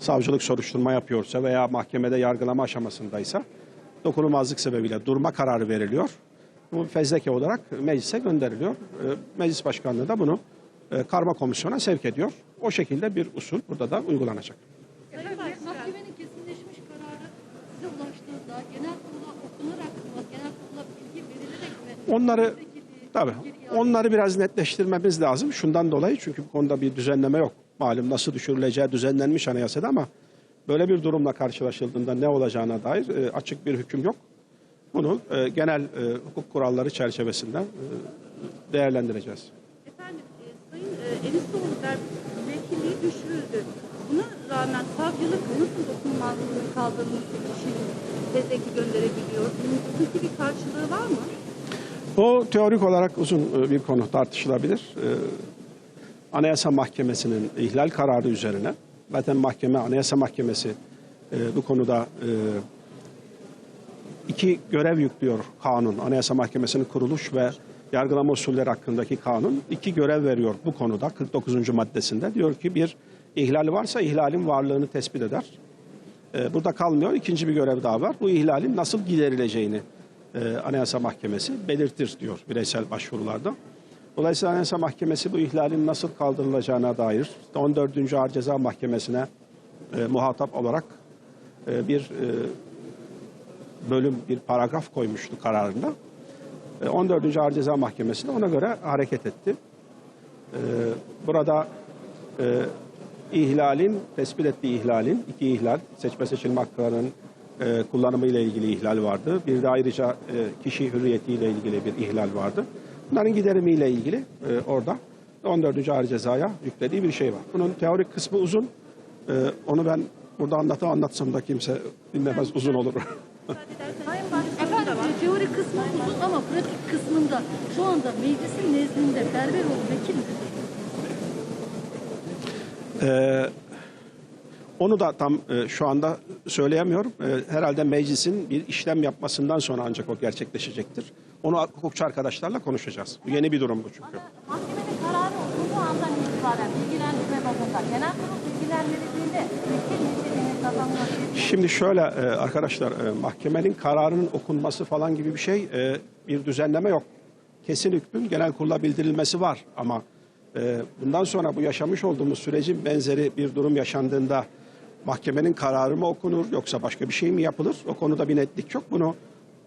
savcılık soruşturma yapıyorsa veya mahkemede yargılama aşamasındaysa dokunulmazlık sebebiyle durma kararı veriliyor. Bu fezleke olarak meclise gönderiliyor. E, Meclis başkanlığı da bunu e, karma komisyona sevk ediyor. O şekilde bir usul burada da uygulanacak. Sayın Başkan, mahkemenin kesinleşmiş kararı size ulaştığında genel kurula okunarak mı, genel kurula bilgi verilerek mi? Onları tabii onları biraz netleştirmemiz lazım. Şundan dolayı çünkü bu konuda bir düzenleme yok. Malum nasıl düşürüleceği düzenlenmiş anayasada ama böyle bir durumla karşılaşıldığında ne olacağına dair e, açık bir hüküm yok. Bunu e, genel e, hukuk kuralları çerçevesinde e, değerlendireceğiz. Efendim, e, Sayın e, Doğrular vekilliği düşürüldü. Buna rağmen savcılık nasıl dokunulmazlığının kaldırılması için tezeki gönderebiliyor? Hukuki bir karşılığı var mı? O teorik olarak uzun e, bir konu tartışılabilir. E, Anayasa Mahkemesi'nin ihlal kararı üzerine zaten mahkeme Anayasa Mahkemesi e, bu konuda e, iki görev yüklüyor kanun. Anayasa Mahkemesi'nin kuruluş ve yargılama usulleri hakkındaki kanun iki görev veriyor bu konuda 49. maddesinde. Diyor ki bir ihlal varsa ihlalin varlığını tespit eder. E, burada kalmıyor. İkinci bir görev daha var. Bu ihlalin nasıl giderileceğini e, Anayasa Mahkemesi belirtir diyor bireysel başvurularda. Dolayısıyla Anayasa Mahkemesi bu ihlalin nasıl kaldırılacağına dair 14. Ağır Ceza Mahkemesi'ne e, muhatap olarak e, bir e, bölüm, bir paragraf koymuştu kararında. E, 14. Ağır Ceza Mahkemesi de ona göre hareket etti. E, burada e, ihlalin, tespit ettiği ihlalin, iki ihlal, seçme seçilme haklarının e, kullanımı ilgili ihlal vardı. Bir de ayrıca e, kişi hürriyetiyle ilgili bir ihlal vardı. Bunların giderimiyle ilgili e, orada 14. Ağır Ceza'ya yüklediği bir şey var. Bunun teorik kısmı uzun. E, onu ben burada anlatı anlatsam da kimse dinlemez uzun olur. Efendim, e, teori kısmı uzun ama pratik kısmında şu anda meclisin nezdinde Berberoğlu vekil mi? Ee, onu da tam e, şu anda söyleyemiyorum. Ee, herhalde meclisin bir işlem yapmasından sonra ancak o gerçekleşecektir. Onu hukukçu arkadaşlarla konuşacağız. Bu yeni bir durum bu çünkü. Mahkemenin kararı okunduğu andan itibaren bilgilendirme bazında genel kurul bilgilendirildiğinde vekil niteliğini kazanıyor. Şimdi şöyle e, arkadaşlar e, mahkemenin kararının okunması falan gibi bir şey e, bir düzenleme yok. Kesin hükmün genel kurula bildirilmesi var ama bundan sonra bu yaşamış olduğumuz sürecin benzeri bir durum yaşandığında mahkemenin kararı mı okunur yoksa başka bir şey mi yapılır? O konuda bir netlik yok. Bunu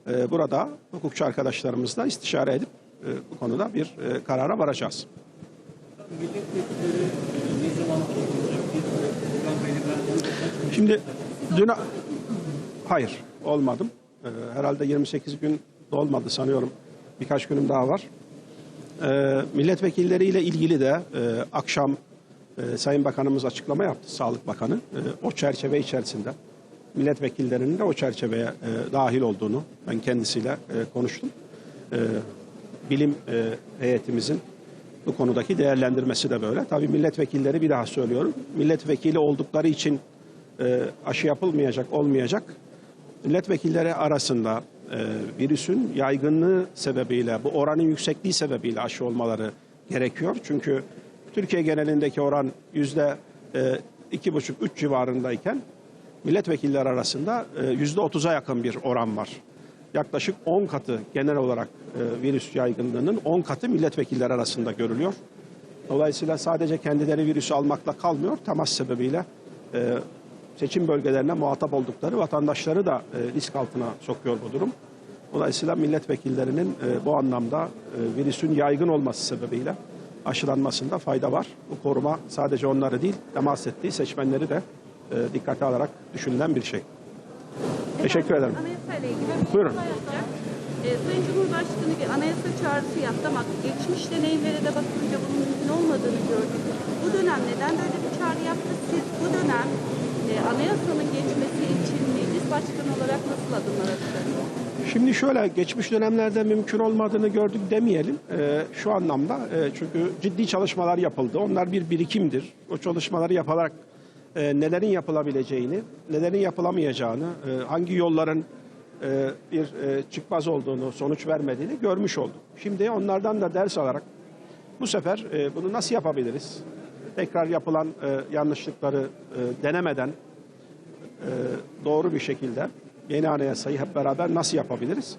e, burada hukukçu arkadaşlarımızla istişare edip e, bu konuda bir e, karara varacağız. Şimdi dün hayır olmadım. Ee, herhalde 28 gün olmadı sanıyorum. Birkaç günüm daha var. Ee, milletvekilleriyle ilgili de e, akşam e, Sayın Bakanımız açıklama yaptı, Sağlık Bakanı. E, o çerçeve içerisinde milletvekillerinin de o çerçeveye e, dahil olduğunu ben kendisiyle e, konuştum. E, bilim e, heyetimizin bu konudaki değerlendirmesi de böyle. Tabii milletvekilleri bir daha söylüyorum. Milletvekili oldukları için e, aşı yapılmayacak, olmayacak. Milletvekilleri arasında e, virüsün yaygınlığı sebebiyle, bu oranın yüksekliği sebebiyle aşı olmaları gerekiyor. Çünkü Türkiye genelindeki oran yüzde e, iki buçuk, üç civarındayken milletvekilleri arasında e, yüzde otuza yakın bir oran var. Yaklaşık 10 katı genel olarak e, virüs yaygınlığının 10 katı milletvekilleri arasında görülüyor. Dolayısıyla sadece kendileri virüsü almakla kalmıyor. Temas sebebiyle e, seçim bölgelerine muhatap oldukları vatandaşları da risk altına sokuyor bu durum. Dolayısıyla milletvekillerinin bu anlamda virüsün yaygın olması sebebiyle aşılanmasında fayda var. Bu koruma sadece onları değil, temas ettiği seçmenleri de e, dikkate alarak düşünülen bir şey. Teşekkür ederim. Anayasa ile ilgili bir Buyurun. konuşma yapacak. Ee, Sayın Cumhurbaşkanı bir anayasa çağrısı yaptı ama geçmiş deneyimlere de bakınca bunun mümkün olmadığını gördük. Bu dönem neden böyle bir çağrı yaptı? Siz bu dönem e, anayasanın geçmesi için meclis başkanı olarak nasıl adımlar atacaksınız? Şimdi şöyle geçmiş dönemlerde mümkün olmadığını gördük demeyelim. Ee, şu anlamda e, çünkü ciddi çalışmalar yapıldı. Onlar bir birikimdir. O çalışmaları yaparak e, nelerin yapılabileceğini, nelerin yapılamayacağını, e, hangi yolların e, bir e, çıkmaz olduğunu, sonuç vermediğini görmüş olduk. Şimdi onlardan da ders alarak bu sefer e, bunu nasıl yapabiliriz? tekrar yapılan e, yanlışlıkları e, denemeden e, doğru bir şekilde yeni anayasayı hep beraber nasıl yapabiliriz?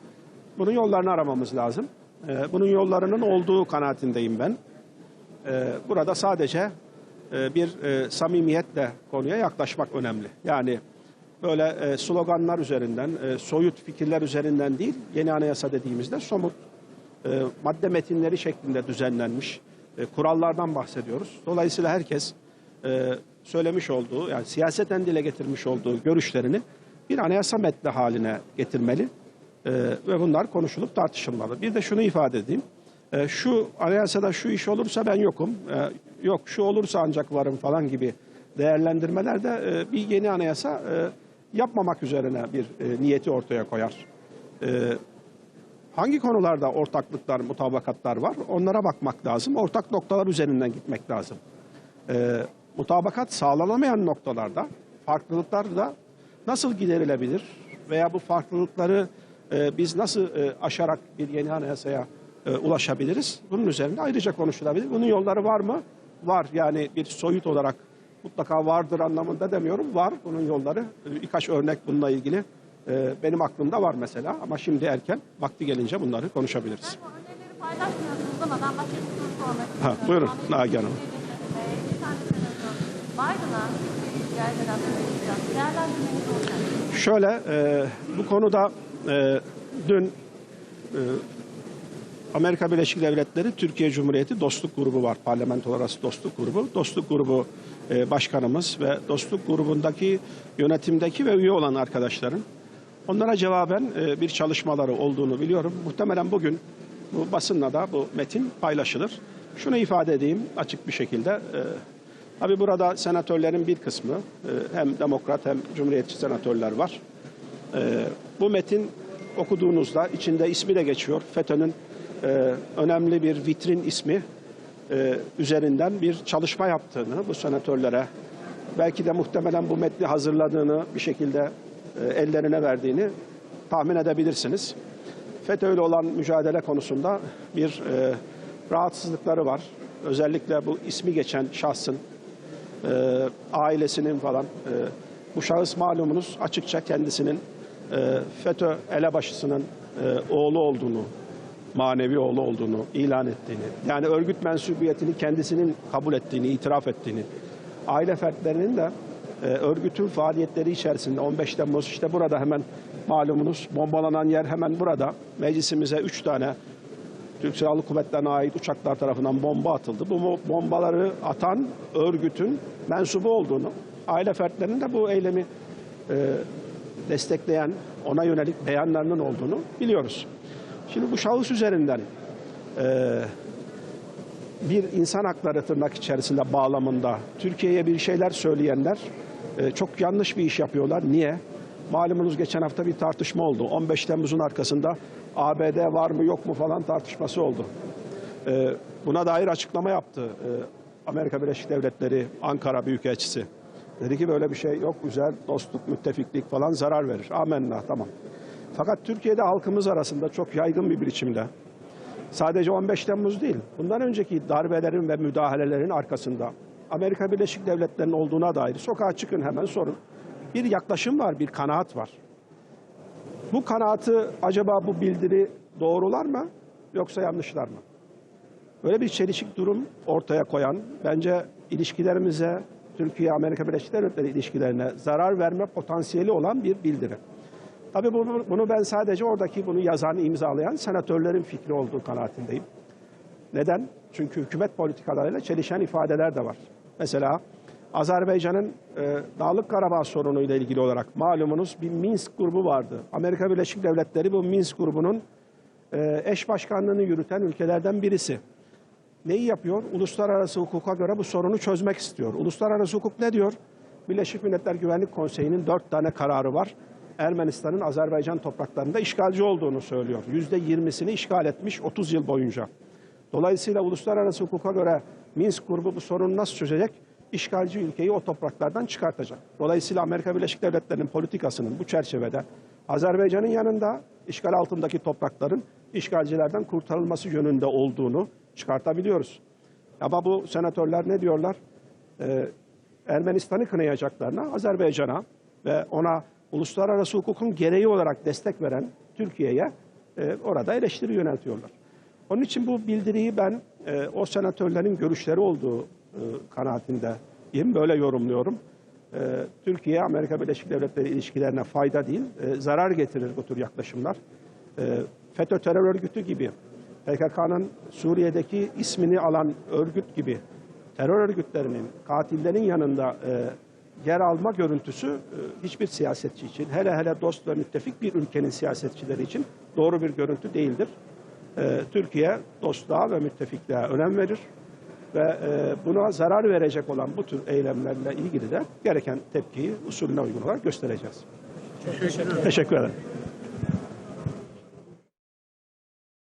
Bunun yollarını aramamız lazım. E, bunun yollarının olduğu kanaatindeyim ben. E, burada sadece e, bir e, samimiyetle konuya yaklaşmak önemli. Yani böyle e, sloganlar üzerinden, soyut fikirler üzerinden değil, yeni anayasa dediğimizde somut madde metinleri şeklinde düzenlenmiş kurallardan bahsediyoruz. Dolayısıyla herkes söylemiş olduğu, yani siyaseten dile getirmiş olduğu görüşlerini bir anayasa metni haline getirmeli ve bunlar konuşulup tartışılmalı. Bir de şunu ifade edeyim. E, şu anayasada şu iş olursa ben yokum, yok şu olursa ancak varım falan gibi değerlendirmelerde e, bir yeni anayasa e, yapmamak üzerine bir e, niyeti ortaya koyar. E, hangi konularda ortaklıklar, mutabakatlar var onlara bakmak lazım. Ortak noktalar üzerinden gitmek lazım. E, mutabakat sağlanamayan noktalarda farklılıklar da nasıl giderilebilir veya bu farklılıkları e, biz nasıl e, aşarak bir yeni anayasaya e, ulaşabiliriz? Bunun üzerinde ayrıca konuşulabilir. Bunun yolları var mı? Var. Yani bir soyut olarak mutlaka vardır anlamında demiyorum. Var bunun yolları. E, Birkaç örnek bununla ilgili e, benim aklımda var mesela. Ama şimdi erken, vakti gelince bunları konuşabiliriz. Bu önerileri paylaşmıyorsunuz ama ben başka bir soru sormak Ha, istiyorum. buyurun, Amerika Nagihan Hanım. Bir tane senatör Biden'a. Şöyle e, bu konuda e, dün e, Amerika Birleşik Devletleri Türkiye Cumhuriyeti Dostluk Grubu var. Parlamentolar arası Dostluk Grubu. Dostluk Grubu e, başkanımız ve Dostluk Grubu'ndaki yönetimdeki ve üye olan arkadaşların onlara cevaben e, bir çalışmaları olduğunu biliyorum. Muhtemelen bugün bu basınla da bu metin paylaşılır. Şunu ifade edeyim açık bir şekilde. E, tabii burada senatörlerin bir kısmı e, hem demokrat hem cumhuriyetçi senatörler var. Ee, bu metin okuduğunuzda içinde ismi de geçiyor. FETÖ'nün e, önemli bir vitrin ismi e, üzerinden bir çalışma yaptığını bu senatörlere belki de muhtemelen bu metni hazırladığını bir şekilde e, ellerine verdiğini tahmin edebilirsiniz. FETÖ ile olan mücadele konusunda bir e, rahatsızlıkları var. Özellikle bu ismi geçen şahsın e, ailesinin falan. e, bu şahıs malumunuz açıkça kendisinin e, FETÖ elebaşısının e, oğlu olduğunu, manevi oğlu olduğunu ilan ettiğini, yani örgüt mensubiyetini kendisinin kabul ettiğini, itiraf ettiğini, aile fertlerinin de e, örgütün faaliyetleri içerisinde 15 Temmuz işte burada hemen malumunuz bombalanan yer hemen burada. Meclisimize 3 tane Türk Silahlı Kuvvetleri'ne ait uçaklar tarafından bomba atıldı. Bu bombaları atan örgütün mensubu olduğunu, aile fertlerinin de bu eylemi e, destekleyen, ona yönelik beyanlarının olduğunu biliyoruz. Şimdi bu şahıs üzerinden e, bir insan hakları tırnak içerisinde bağlamında Türkiye'ye bir şeyler söyleyenler e, çok yanlış bir iş yapıyorlar. Niye? Malumunuz geçen hafta bir tartışma oldu. 15 Temmuz'un arkasında ABD var mı yok mu falan tartışması oldu. E, buna dair açıklama yaptı e, Amerika Birleşik Devletleri Ankara Büyükelçisi. Dedi ki böyle bir şey yok güzel dostluk, müttefiklik falan zarar verir. Amenna tamam. Fakat Türkiye'de halkımız arasında çok yaygın bir biçimde sadece 15 Temmuz değil, bundan önceki darbelerin ve müdahalelerin arkasında Amerika Birleşik Devletleri'nin olduğuna dair sokağa çıkın hemen sorun. Bir yaklaşım var, bir kanaat var. Bu kanaatı acaba bu bildiri doğrular mı yoksa yanlışlar mı? Böyle bir çelişik durum ortaya koyan, bence ilişkilerimize, Türkiye-Amerika Birleşik Devletleri ilişkilerine zarar verme potansiyeli olan bir bildiri. Tabii bunu, bunu ben sadece oradaki bunu yazan, imzalayan senatörlerin fikri olduğu kanaatindeyim. Neden? Çünkü hükümet politikalarıyla çelişen ifadeler de var. Mesela Azerbaycan'ın e, Dağlık Karabağ sorunuyla ilgili olarak malumunuz bir Minsk grubu vardı. Amerika Birleşik Devletleri bu Minsk grubunun e, eş başkanlığını yürüten ülkelerden birisi. Neyi yapıyor? Uluslararası hukuka göre bu sorunu çözmek istiyor. Uluslararası hukuk ne diyor? Birleşmiş Milletler Güvenlik Konseyi'nin dört tane kararı var. Ermenistan'ın Azerbaycan topraklarında işgalci olduğunu söylüyor. Yüzde yirmisini işgal etmiş 30 yıl boyunca. Dolayısıyla uluslararası hukuka göre Minsk grubu bu sorunu nasıl çözecek? İşgalci ülkeyi o topraklardan çıkartacak. Dolayısıyla Amerika Birleşik Devletleri'nin politikasının bu çerçevede Azerbaycan'ın yanında işgal altındaki toprakların işgalcilerden kurtarılması yönünde olduğunu çıkartabiliyoruz. Ama bu senatörler ne diyorlar? e, Ermenistan'ı kınayacaklarına Azerbaycan'a ve ona uluslararası hukukun gereği olarak destek veren Türkiye'ye e, orada eleştiri yöneltiyorlar. Onun için bu bildiriyi ben e, o senatörlerin görüşleri olduğu e, kanaatindeyim. Böyle yorumluyorum. E, Türkiye Amerika Birleşik Devletleri ilişkilerine fayda değil, e, zarar getirir bu tür yaklaşımlar. E, FETÖ terör örgütü gibi, PKK'nın Suriye'deki ismini alan örgüt gibi terör örgütlerinin, katillerin yanında e, yer alma görüntüsü e, hiçbir siyasetçi için, hele hele dost ve müttefik bir ülkenin siyasetçileri için doğru bir görüntü değildir. E, Türkiye dostluğa ve müttefikliğe önem verir ve e, buna zarar verecek olan bu tür eylemlerle ilgili de gereken tepkiyi usulüne uygun olarak göstereceğiz. Teşekkür ederim.